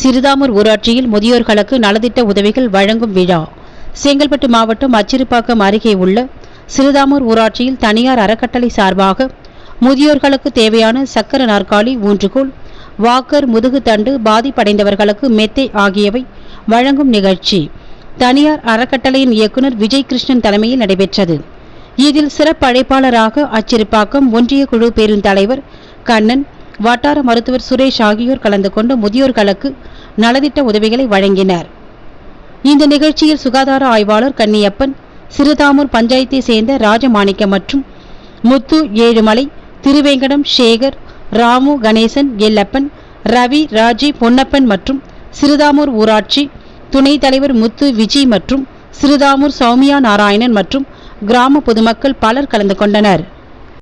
சிறுதாமூர் ஊராட்சியில் முதியோர்களுக்கு நலத்திட்ட உதவிகள் வழங்கும் விழா. செங்கல்பட்டு மாவட்டம் அச்சிறுப்பாக்கம் அருகே உள்ள சிறுதாமூர் ஊராட்சியில் தனியார் அறக்கட்டளை சார்பாக முதியோர்களுக்கு தேவையான சக்கர நாற்காலி ஊன்றுகோல் வாக்கர் முதுகுத்தண்டு பாதிப்படைந்தவர்களுக்கு மெத்தை ஆகியவை வழங்கும் நிகழ்ச்சி. தனியார் அறக்கட்டளையின் இயக்குனர் விஜய் கிருஷ்ணன் தலைமையில் நடைபெற்றது. இதில் சிறப்பு அழைப்பாளராக அச்சிறுப்பாக்கம் ஒன்றிய குழு பேருந்தலைவர் கண்ணன் வட்டார மருத்துவர் சுரேஷ் ஆகியோர் கலந்து கொண்டு முதியோர்களுக்கு நலத்திட்ட உதவிகளை வழங்கினர். இந்த நிகழ்ச்சியில் சுகாதார ஆய்வாளர் கன்னியப்பன் சிறுதாமூர் பஞ்சாயத்தை சேர்ந்த ராஜமாணிக்கம் மற்றும் முத்து ஏழுமலை திருவேங்கடம் சேகர் ராமு கணேசன் எல்லப்பன் ரவி ராஜி பொன்னப்பன் மற்றும் சிறுதாமூர் ஊராட்சி துணைத் தலைவர் முத்து விஜய் மற்றும் சிறுதாமூர் சௌமியா நாராயணன் மற்றும் கிராம பொதுமக்கள் பலர் கலந்து கொண்டனர்.